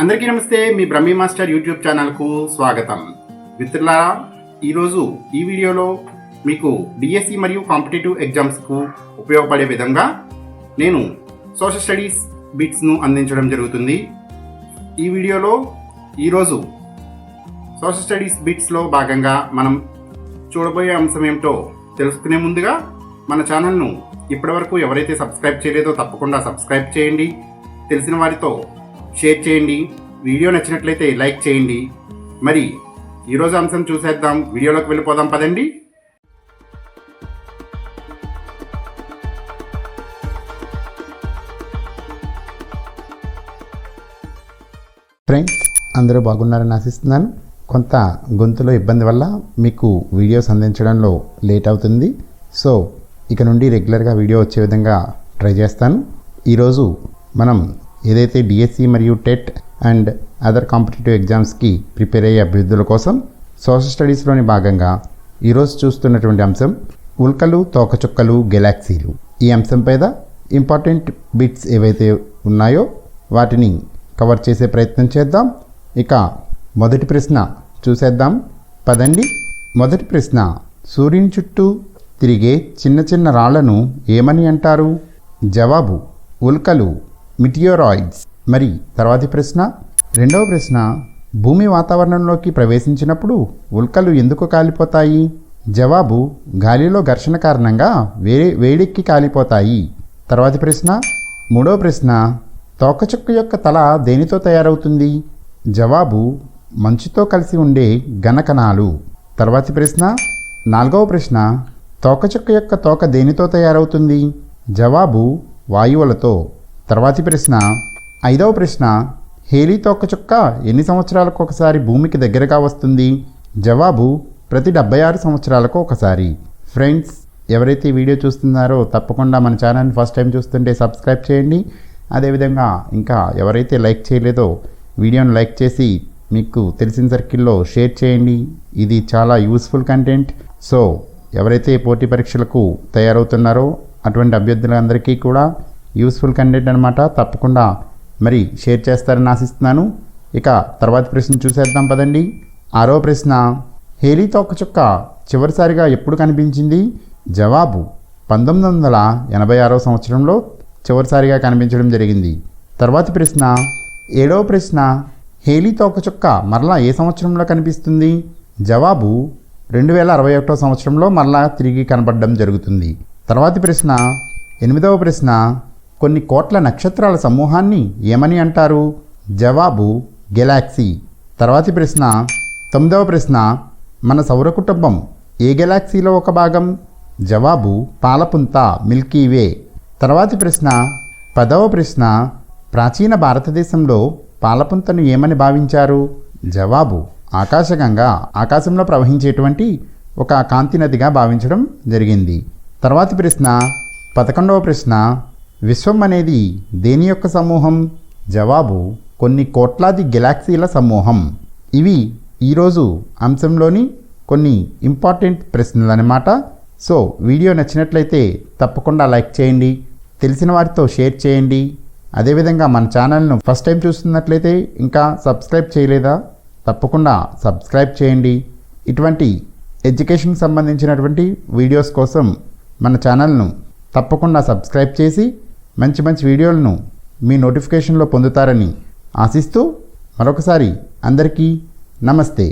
అందరికీ నమస్తే మీ Brahmi master YouTube ఛానల్కు స్వాగతం. మిత్రులారా ఈరోజు ఈ వీడియోలో మీకు డిఎస్సి మరియు కాంపిటేటివ్ ఎగ్జామ్స్కు ఉపయోగపడే విధంగా నేను సోషల్ స్టడీస్ బిట్స్ను అందించడం జరుగుతుంది. ఈ వీడియోలో ఈరోజు సోషల్ స్టడీస్ బిట్స్లో భాగంగా మనం చూడబోయే అంశం ఏమిటో తెలుసుకునే ముందుగా మన ఛానల్ను ఇప్పటివరకు ఎవరైతే సబ్స్క్రైబ్ చేయలేదో తప్పకుండా సబ్స్క్రైబ్ చేయండి. తెలిసిన వారితో షేర్ చేయండి. వీడియో నచ్చినట్లయితే లైక్ చేయండి. మరి ఈరోజు అంశం చూసేద్దాం. వీడియోలోకి వెళ్ళిపోదాం పదండి. ఫ్రెండ్స్ అందరూ బాగున్నారని ఆశిస్తున్నాను. కొంత గొంతులో ఇబ్బంది వల్ల మీకు వీడియోస్ అందించడంలో లేట్ అవుతుంది. సో ఇక నుండి రెగ్యులర్గా వీడియో వచ్చే విధంగా ట్రై చేస్తాను. ఈరోజు మనం ఏదైతే డిఎస్సి మరియు టెట్ అండ్ అదర్ కాంపిటేటివ్ ఎగ్జామ్స్కి ప్రిపేర్ అయ్యే అభ్యర్థుల కోసం సోషల్ స్టడీస్లోని భాగంగా ఈరోజు చూస్తున్నటువంటి అంశం ఉల్కలు తోకచుక్కలు గెలాక్సీలు ఈ అంశం పైన ఇంపార్టెంట్ బిట్స్ ఏవైతే ఉన్నాయో వాటిని కవర్ చేసే ప్రయత్నం చేద్దాం. ఇక మొదటి ప్రశ్న చూసేద్దాం. పదండి. మొదటి ప్రశ్న సూర్యుని చుట్టూ తిరిగే చిన్న చిన్న రాళ్ళను ఏమని అంటారు? జవాబు ఉల్కలు. మిటియోరాయిడ్స్. మరి తర్వాతి ప్రశ్న రెండవ ప్రశ్న భూమి వాతావరణంలోకి ప్రవేశించినప్పుడు ఉల్కలు ఎందుకు కాలిపోతాయి? జవాబు గాలిలో ఘర్షణ కారణంగా వేడి వేడెక్కి కాలిపోతాయి. తర్వాతి ప్రశ్న మూడవ ప్రశ్న తోకచుక్క యొక్క తల దేనితో తయారవుతుంది? జవాబు మంచుతో కలిసి ఉండే ఘనకణాలు తర్వాతి ప్రశ్న నాలుగవ ప్రశ్న తోకచుక్క యొక్క తోక దేనితో తయారవుతుంది? జవాబు వాయువులతో. తర్వాతి ప్రశ్న ఐదవ ప్రశ్న హేలీ తోకచుక్క ఎన్ని సంవత్సరాలకు ఒకసారి భూమికి దగ్గరగా వస్తుంది? జవాబు ప్రతి డెబ్బై ఆరు సంవత్సరాలకు ఒకసారి. ఫ్రెండ్స్ ఎవరైతే ఈ వీడియో చూస్తున్నారో తప్పకుండా మన ఛానల్ని ఫస్ట్ టైం చూస్తుంటే సబ్స్క్రైబ్ చేయండి. అదేవిధంగా ఇంకా ఎవరైతే లైక్ చేయలేదో వీడియోను లైక్ చేసి మీకు తెలిసిన సర్కిల్లో షేర్ చేయండి. ఇది చాలా యూస్ఫుల్ కంటెంట్. సో ఎవరైతే పోటీ పరీక్షలకు తయారవుతున్నారో అటువంటి అభ్యర్థులందరికీ కూడా యూస్ఫుల్ కంటెంట్ అనమాట తప్పకుండా మరి షేర్ చేస్తారని ఆశిస్తున్నాను. ఇక తర్వాతి ప్రశ్న చూసేద్దాం పదండి. ఆరో ప్రశ్న హేలీ తోకచుక్క చివరిసారిగా ఎప్పుడు కనిపించింది? జవాబు పంతొమ్మిది వందల ఎనభై ఆరో సంవత్సరంలో చివరిసారిగా కనిపించడం జరిగింది. తర్వాతి ప్రశ్న ఏడవ ప్రశ్న హేలీ తోకచుక్క మరలా ఏ సంవత్సరంలో కనిపిస్తుంది? జవాబు రెండు వేల అరవై ఒకటో సంవత్సరంలో మరలా తిరిగి కనపడడం జరుగుతుంది. తర్వాతి ప్రశ్న ఎనిమిదవ ప్రశ్న కొన్ని కోట్ల నక్షత్రాల సమూహాన్ని ఏమని అంటారు. జవాబు గెలాక్సీ. తర్వాతి ప్రశ్న తొమ్మిదవ ప్రశ్న మన సౌర కుటుంబం ఏ గెలాక్సీలో ఒక భాగం? జవాబు పాలపుంత మిల్కీవే తర్వాతి ప్రశ్న పదవ ప్రశ్న ప్రాచీన భారతదేశంలో పాలపుంతను ఏమని భావించారు? జవాబు ఆకాశగంగా ఆకాశంలో ప్రవహించేటువంటి ఒక కాంతి నదిగా భావించడం జరిగింది. తర్వాతి ప్రశ్న పదకొండవ ప్రశ్న విశ్వం అనేది దేని యొక్క సమూహం? జవాబు కొన్ని కోట్లాది గెలాక్సీల సమూహం. ఇవి ఈరోజు అంశంలోని కొన్ని ఇంపార్టెంట్ ప్రశ్నలు అన్నమాట సో వీడియో నచ్చినట్లయితే తప్పకుండా లైక్ చేయండి తెలిసిన వారితో షేర్ చేయండి. అదేవిధంగా మన ఛానల్ను ఫస్ట్ టైం చూస్తున్నట్లయితే ఇంకా సబ్స్క్రైబ్ చేయలేదా? తప్పకుండా సబ్స్క్రైబ్ చేయండి. ఇటువంటి ఎడ్యుకేషన్కి సంబంధించినటువంటి వీడియోస్ కోసం మన ఛానల్ను తప్పకుండా సబ్స్క్రైబ్ చేసి మంచి మంచి వీడియోలను మీ నోటిఫికేషన్లో పొందుతారని ఆశిస్తూ మరొకసారి అందరికీ నమస్తే.